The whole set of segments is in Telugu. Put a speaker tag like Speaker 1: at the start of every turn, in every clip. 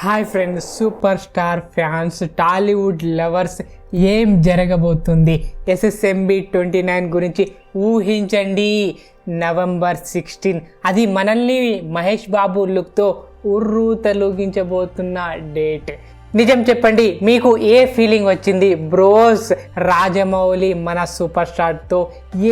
Speaker 1: Hi friends super star fans Tollywood lovers ఏం జరగబోతుంది? ఎస్ఎస్ఎంబి ట్వంటీ నైన్ గురించి ఊహించండి. నవంబర్ సిక్స్టీన్ అది మనల్ని మహేష్ బాబు లుక్తో ఉర్రు తొలగించబోతున్న డేట్. నిజం చెప్పండి మీకు ఏ ఫీలింగ్ వచ్చింది? బ్రోస్ రాజమౌళి మన సూపర్ స్టార్తో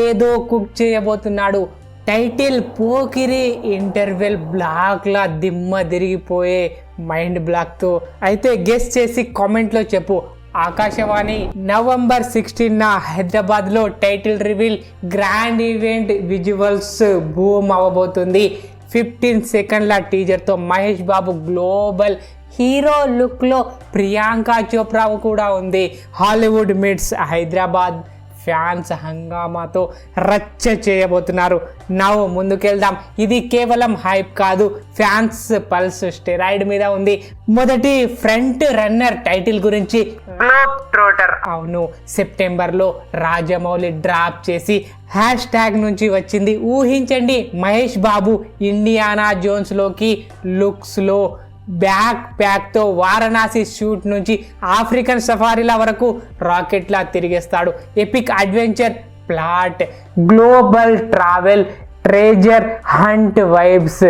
Speaker 1: ఏదో కుక్ చేయబోతున్నాడు. టైటిల్ పోకిరి ఇంటర్వెల్ బ్లాక్లా దిమ్మ తిరిగిపోయే మైండ్ బ్లాక్తో. అయితే గెస్ట్ చేసి కామెంట్లో చెప్పు. ఆకాశవాణి నవంబర్ సిక్స్టీన్ హైదరాబాద్లో title reveal grand event visuals boom అవ్వబోతుంది. ఫిఫ్టీన్ సెకండ్ల టీజర్తో మహేష్ బాబు గ్లోబల్ హీరో లుక్లో ప్రియాంక చోప్రా కూడా ఉంది. Hollywood meets Hyderabad. ఫ్యాన్స్ హంగామాతో రచ్చ చేయబోతున్నారు. నవ్వు ముందుకెళ్దాం. ఇది కేవలం హైప్ కాదు. ఫ్యాన్స్ పల్స్ స్టెరాయిడ్ మీద ఉంది. మొదటి ఫ్రంట్ రన్నర్ టైటిల్ గురించి గ్లోబ్ ట్రోటర్ అవును. సెప్టెంబర్లో రాజమౌళి డ్రాప్ చేసి హ్యాష్ ట్యాగ్ నుంచి వచ్చింది. ఊహించండి మహేష్ బాబు ఇండియానా జోన్స్లోకి లుక్స్లో బ్యాక్ ప్యాక్తో వారణాసి షూట్ నుంచి ఆఫ్రికన్ సఫారీల వరకు రాకెట్లా తిరిగేస్తాడు. Epic adventure plot global travel treasure hunt vibes.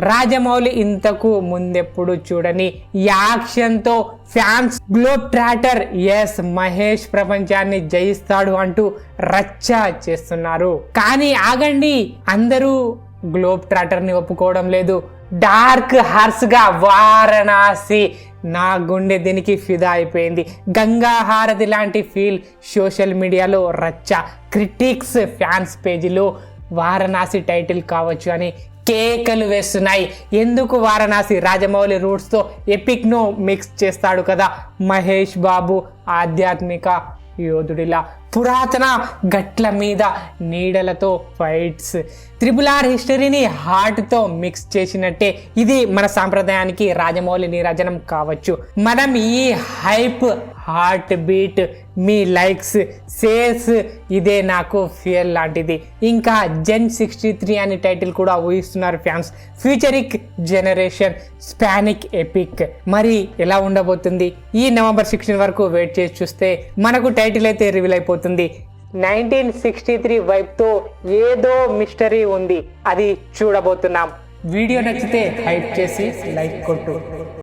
Speaker 1: Rajamouli ఇంతకు ముందెప్పుడు చూడని యాక్షన్తో fans globe trotter yes Mahesh ప్రపంచాన్ని జయిస్తాడు అంటూ రచ్చ చేస్తున్నారు. కానీ ఆగండి అందరూ గ్లోబ్ ట్రాటర్ని ఒప్పుకోవడం లేదు. డార్క్ హార్స్గా వారణాసి నా గుండె దీనికి ఫిదా అయిపోయింది. గంగా హారతి లాంటి ఫీల్ సోషల్ మీడియాలో రచ్చ. క్రిటిక్స్ ఫ్యాన్స్ పేజీలో వారణాసి టైటిల్ కావచ్చు అని కేకలు వేస్తున్నాయి. ఎందుకు వారణాసి రాజమౌళి రూట్స్తో ఎపిక్ను మిక్స్ చేస్తాడు కదా? మహేష్ బాబు ఆధ్యాత్మిక యోధుడిలా. పురాతన గట్ల మీద నీడలతో ఫైట్స్ త్రిపుల్ ఆర్ హిస్టరీని హార్ట్తో మిక్స్ చేసినట్టే ఇది మన సాంప్రదాయానికి రాజమౌళి నీరాజనం కావచ్చు. మనం ఈ హైప్ హార్ట్ బీట్ మీ లైక్స్ సేల్స్ ఇదే నాకు ఫియర్ లాంటిది. ఇంకా జెన్ సిక్స్టీ త్రీ అనే టైటిల్ కూడా ఊహిస్తున్నారు fans futuristic generation Hispanic epic మరి ఎలా ఉండబోతుంది? ఈ నవంబర్ సిక్స్టీన్ వరకు వెయిట్ చేసి చూస్తే మనకు టైటిల్ అయితే రివీల్ అయిపోతుంది. నైన్టీన్ సిక్స్టీ త్రీ వైపుతో ఏదో మిస్టరీ ఉంది. అది చూడబోతున్నాం. వీడియో నచ్చితే హైప్ చేసి లైక్ కొట్టు.